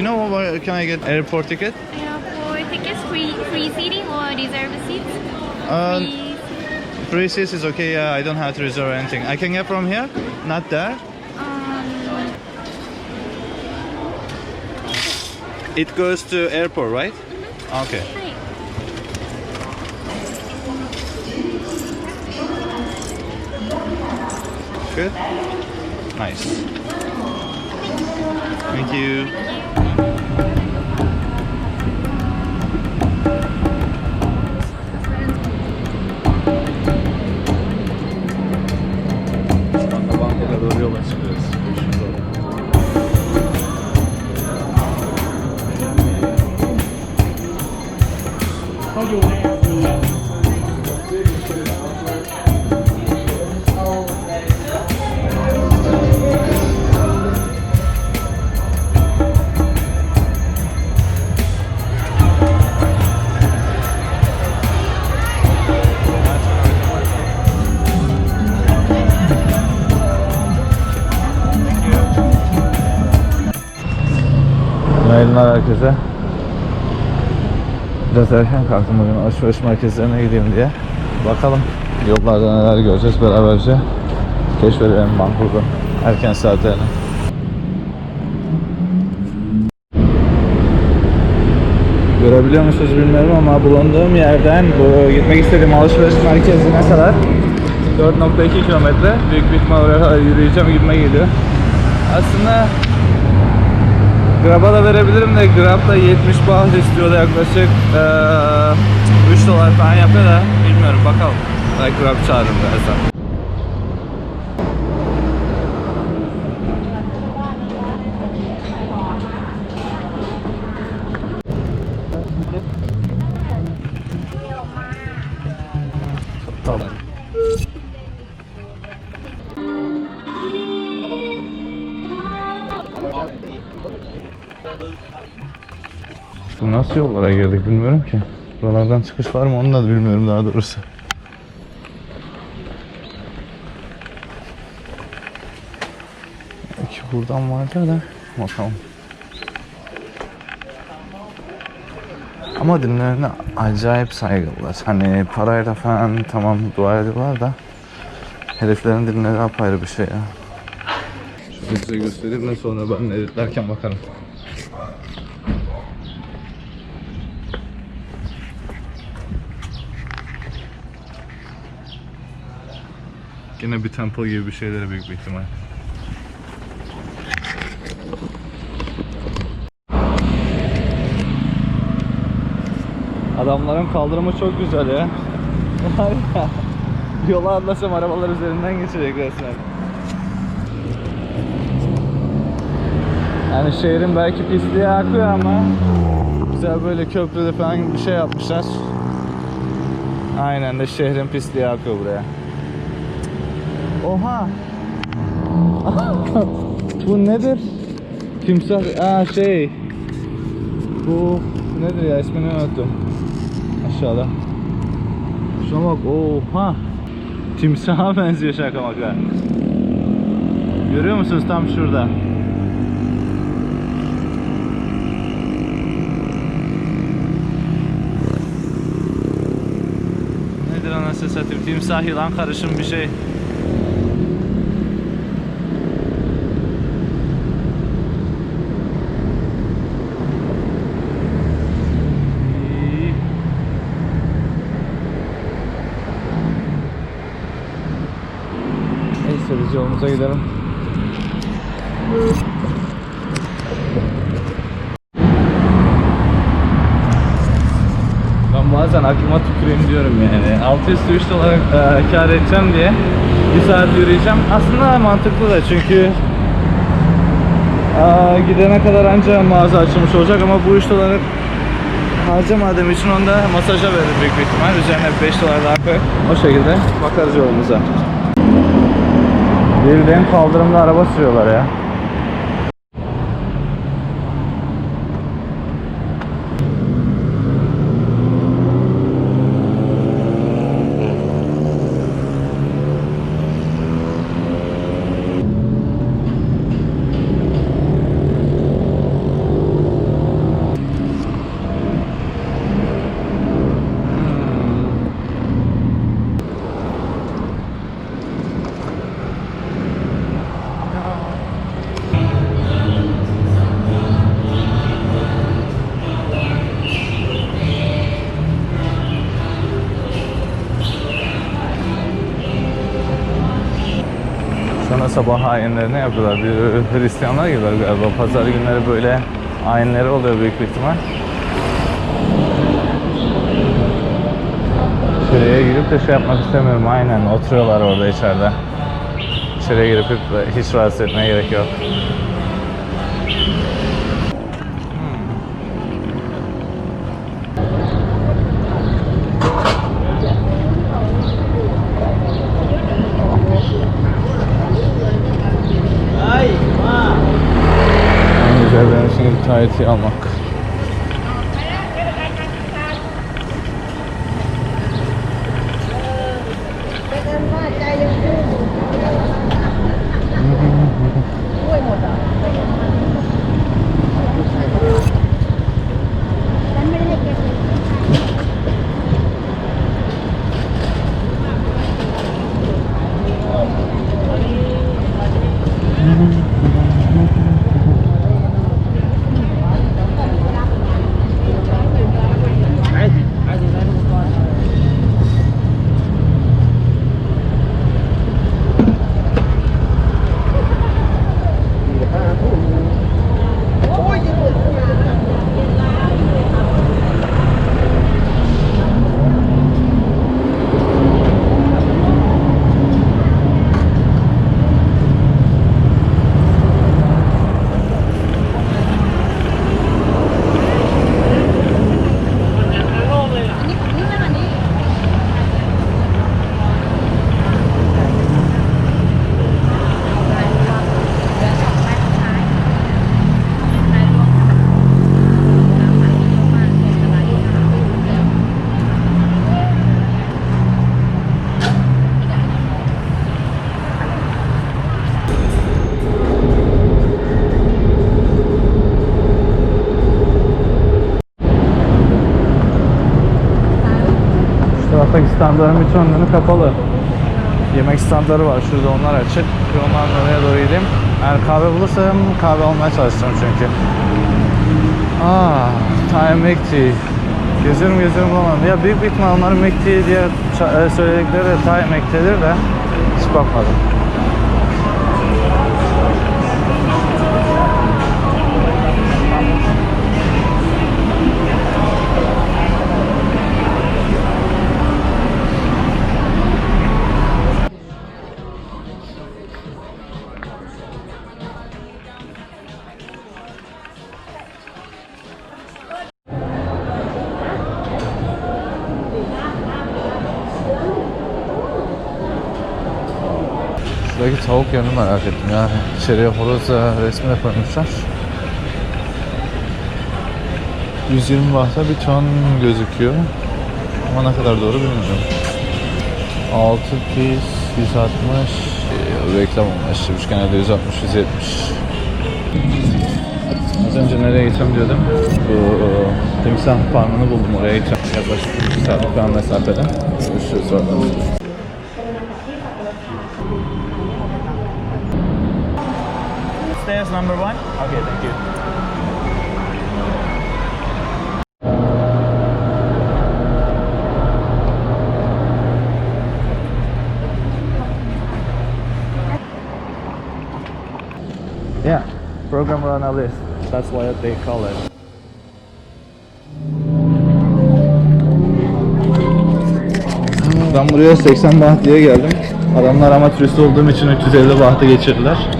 you know where can I get airport ticket? Yeah, for tickets, free free seating or reserve seats. Uh, Free- Free seats is okay. Yeah, I don't have to reserve anything. I can get from here, not there. um, It goes to airport, right? Okay. hi. Good. Nice. Thank you. Şu Günaydınlar herkese. Biraz erken kalktım bugün alışveriş merkezlerine gideyim diye. Bakalım yollarda neler göreceğiz beraberce. Keşfedelim Bangkok'un erken saatlerini. Görebiliyor musunuz bilmiyorum ama bulunduğum yerden bu gitmek istediğim alışveriş merkezine kadar 4.2 kilometre. Büyük bir ihtimal yürüyeceğim gibime geliyor. Aslında Grab'a da verebilirim de Grab da 70 baht istiyor da yaklaşık eee 3 dolar falan yapıyor da bilmiyorum bakalım. Belki Grab çağırırım birazdan. Nasıl yollara girdik bilmiyorum ki. Buralardan çıkış var mı onu da bilmiyorum daha doğrusu. Belki buradan vardır da bakalım. Ama dinlerine acayip saygılılar. Hani parayla falan tamam dua ediyorlar da heriflerin dinleri apayrı bir şey ya. Şunu size göstereyim de sonra ben editlerken bakarım. Yine bir temple gibi bir şeylere büyük bir ihtimal. Adamların kaldırımı çok güzel ya. Yola atlasam arabalar üzerinden geçecek resmen. Yani şehrin belki pisliği akıyor ama güzel böyle köprülü falan bir şey yapmışlar. Aynen de şehrin pisliği akıyor buraya. Oha! Bu nedir? Timsah, aa şey. Bu nedir ya ismini unuttum. Aşağıda. Şuna bak, oha! Timsaha benziyor şaka maka. Görüyor musunuz tam şurada? Nedir anasını satayım? Timsah yılan karışım bir şey. Neyse biz yolumuza gidelim. Ben bazen aklıma tüküreyim diyorum yani. 6 üstü 3 dolar e, kar edeceğim diye bir saat yürüyeceğim. Aslında mantıklı da çünkü e, gidene kadar anca mağaza açılmış olacak ama bu 3 doları harcamadığım için onu da masaja veririm büyük bir ihtimal. Üzerine 5 dolar daha koyup o şekilde bakarız yolumuza. Bildiğin kaldırımda araba sürüyorlar ya. Sonra sabah ayinlerini yapıyorlar. Bir Hristiyanlar gibiler galiba. Pazar günleri böyle ayinleri oluyor büyük bir ihtimal. İçeriye girip de şey yapmak istemiyorum. Aynen oturuyorlar orada içeride. İçeriye girip hiç rahatsız etmeye gerek yok. Bir Tahiti almak. Şu taraftaki standların birçoğunun kapalı. Yemek standları var şurada onlar açık. Onların oraya doğru gideyim. Eğer kahve bulursam kahve almaya çalışacağım çünkü. Aa, Thai Milk Tea. Geziyorum geziyorum bulamadım. Ya büyük bir ihtimal onların Tea diye e, söyledikleri Thai Milk Tea'dir de hiç bakmadım. Tavuk yerini merak ettim ya. İçeriye horoz e, resmi de koymuşlar. 120 bahta bir ton gözüküyor. Ama ne kadar doğru bilmiyorum. 6 piece 160 e, reklam olmuş. Üçgende de 160 170. Az önce nereye gideceğim diyordum. Bu e, timsah farmını buldum oraya gideceğim. Yaklaşık 1 saatlik falan mesafede. Görüşürüz oradan. Number one? Okay, thank you. Yeah, programmer analyst. That's what they call it. Ben buraya 80 baht diye geldim. Adamlar ama turist olduğum için 350 bahtı geçirdiler.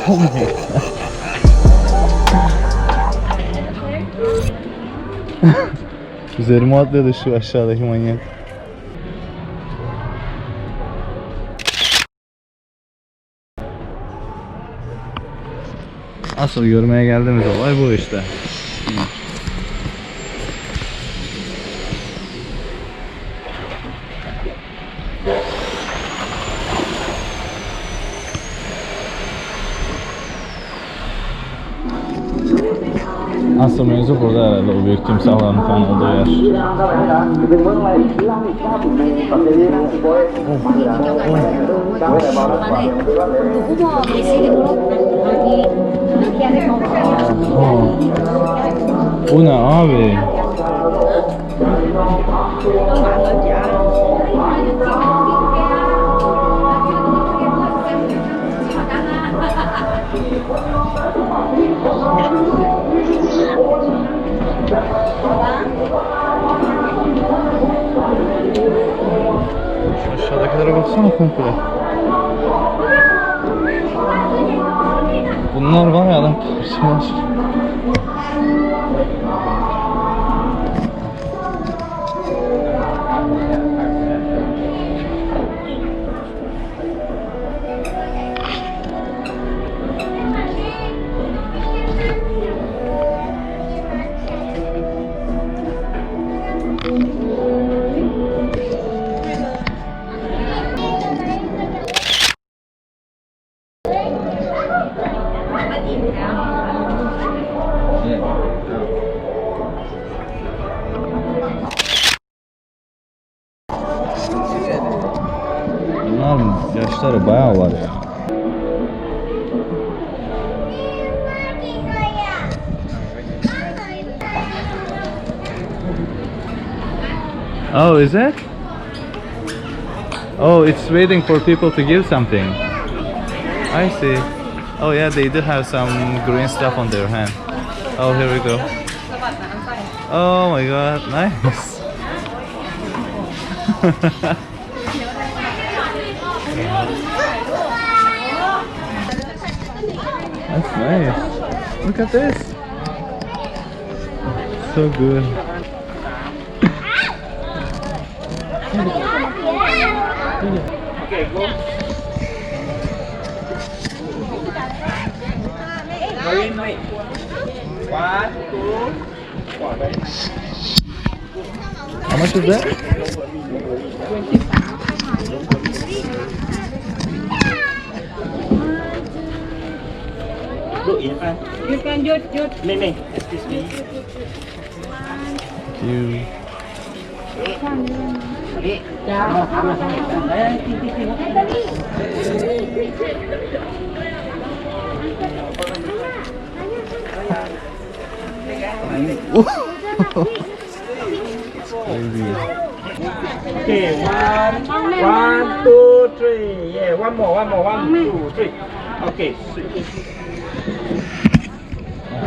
Üzerime atladı şu aşağıdaki manyak. Asıl görmeye geldiğimiz olay bu işte. Timsahların falan olduğu yer. Bu ne abi? Şu aşağıdakilere baksana komple. Bunlar var ya lan parçalar. Bayağı var ya. Oh, is it? Oh, it's waiting for people to give something. I see. Oh yeah, they do have some green stuff on their hand. Oh, here we go. Oh my god, nice. That's nice. Look at this. So good. okay, How much is that? You can do it, do it. Mei Mei, excuse me. You. Crazy. Okay, one, one, two, three. Yeah, one more, one more, one, two, three. Okay,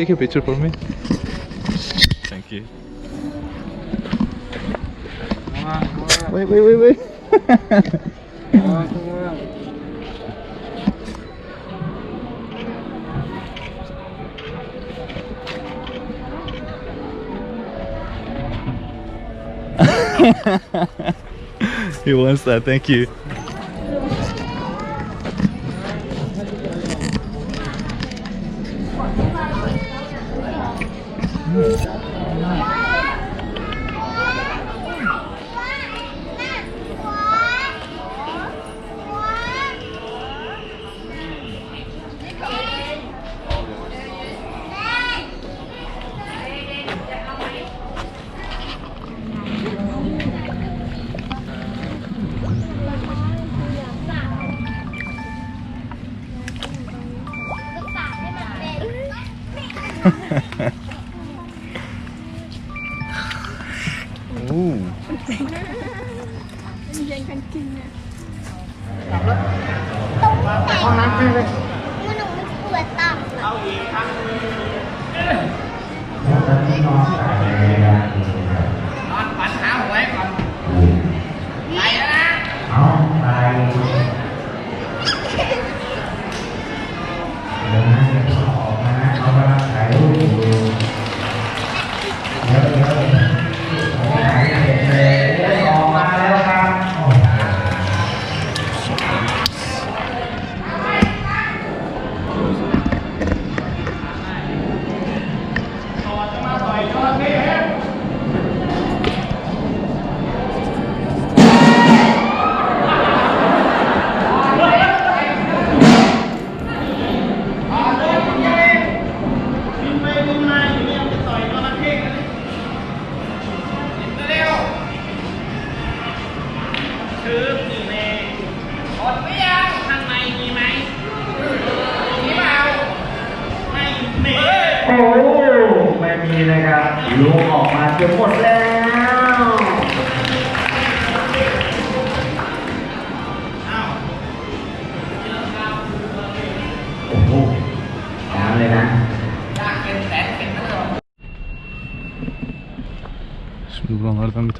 take a picture for me? Thank you. Wait, wait, wait, wait. he wants that. Thank you.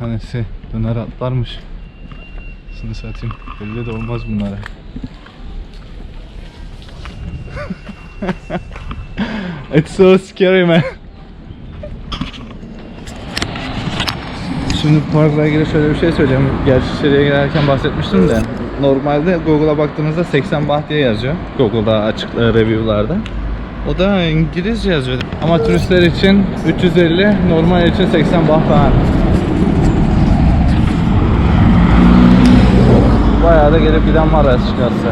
Tanesi döner atlarmış. Şimdi satayım. Belli de olmaz bunlara. It's so scary man. Şimdi parkla ilgili şöyle bir şey söyleyeceğim. Gerçi içeriye girerken bahsetmiştim de. Normalde Google'a baktığınızda 80 baht diye yazıyor. Google'da açık e, review'larda. O da İngilizce yazıyor. Ama turistler için 350, normal için 80 baht falan. Bayağı da gelip giden var açıkçası.